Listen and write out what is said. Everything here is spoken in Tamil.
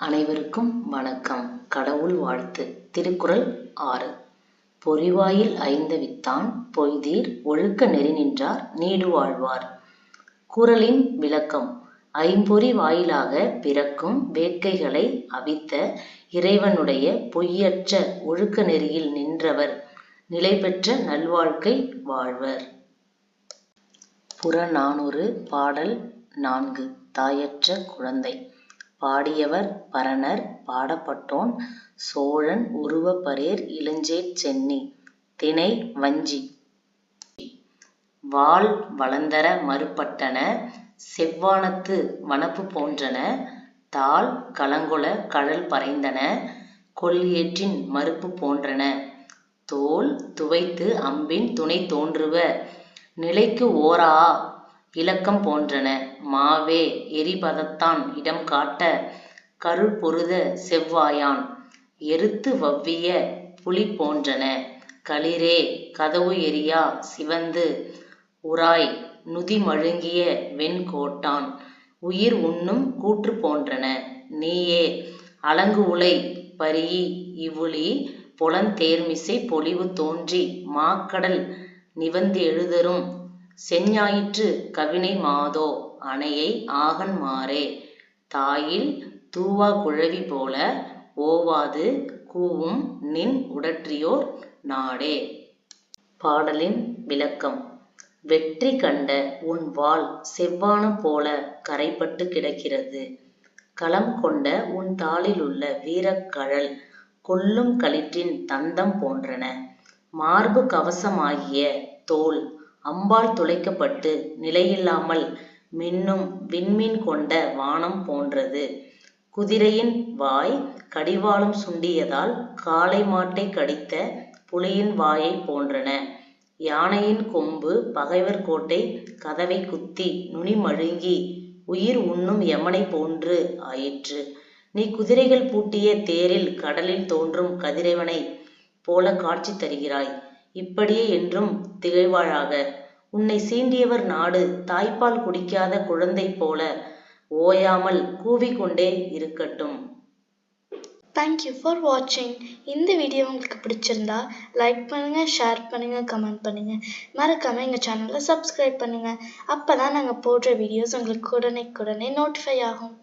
அனைவருக்கும் வணக்கம். கடவுள் வாழ்த்து. திருக்குறள் ஆறு. பொறிவாயில் ஐந்தவித்தான் பொய்தீர் ஒழுக்க நெறி நின்றார் நீடு வாழ்வார். குரலின் விளக்கம். ஐம்பொறி வாயிலாக பிறக்கும் வேட்கைகளை அவித்த இறைவனுடைய பொய்யற்ற ஒழுக்க நெறியில் நின்றவர். நிலை பெற்ற நல்வாழ்க்கை வாழ்வர். புறநானூறு பாடல் நான்கு. தாயற்ற குழந்தை. பாடியவர் பரணர் பாடப்பட்டோன் சோழன் உருவப்பரேர் இளஞ்சேட் சென்னி திணை வஞ்சி. வாள் வளந்தர மறுபட்டன செவ்வானத்து வனப்பு போன்றன தாள் கலங்கொள கழல் பறைந்தன கொல் மறுப்பு போன்றன. தோல் துவைத்து அம்பின் துணை தோன்றுவ நிலைக்கு ஓரா இலக்கம் போன்றன. மாவே எரிபதத்தான் இடம் காட்ட கருள்பொருத செவ்வாயான். எருத்து வவ்விய புலி போன்றன. களிறே கதவு எரியா சிவந்து உராய் நுதி மழுங்கிய வெண்கோட்டான் உயிர் உண்ணும் கூற்று போன்றன. நீயே அலங்கு உலை பரீஇ இவ்வுளி புலந்தேர்மிசை பொலிவு தோன்றி மாக்கடல் நிவந்தெழுதரும் செஞ்ஞாயிற்று கவினை மாதோ அனையை ஆகன் மாறே தாயில் தூவாக் குழவி போல ஓவாது கூவும் நின் உடற்றியோர் நாடே. பாடலின் விளக்கம் வெற்றி கண்ட உன் வாள் செவ்வானம் போலக் கறைபட்டுக் கிடக்கிறது. களம் கொண்ட உன் தாளிலுள்ள வீரக் கழல் கொல்லும் களிற்றின் தந்தம் போன்றன. மார்பு கவசமாகிய தோல் அம்பால் துளைக்கப்பட்டு நிலையில்லாமல் மின்னும் விண்மீன் கொண்ட வானம் போன்றது. குதிரையின் வாய் கடிவாளம் சுண்டியதால் காளை மாட்டைக் கடித்த புலியின் வாயைப் போன்றன. யானையின் கொம்பு பகைவர் கோட்டைக் கதவைக் குத்தி நுனி மழுங்கி உயிர் உண்ணும் எமனைப் போன்று ஆயிற்று. நீ குதிரைகள் பூட்டிய தேரில் கடலில் தோன்றும் கதிரவனைப் போலக் காட்சி தருகிறாய். இப்படியே என்றும் திகழ்வாயாக. உன்னை சீண்டியவர் நாடு தாய்ப்பால் குடிக்காத குழந்தை போல ஓயாமல் கூவிக் கொண்டே இருக்கட்டும். தேங்க் யூ ஃபார் வாட்சிங் இந்த வீடியோ உங்களுக்கு பிடிச்சிருந்தா லைக் பண்ணுங்க ஷேர் பண்ணுங்க கமெண்ட் பண்ணுங்க மறக்காம எங்க சேனலை சப்ஸ்கிரைப் பண்ணுங்க அப்பதான் நாங்க போடுற வீடியோஸ் உங்களுக்கு உடனே உடனே நோட்டிஃபை ஆகும்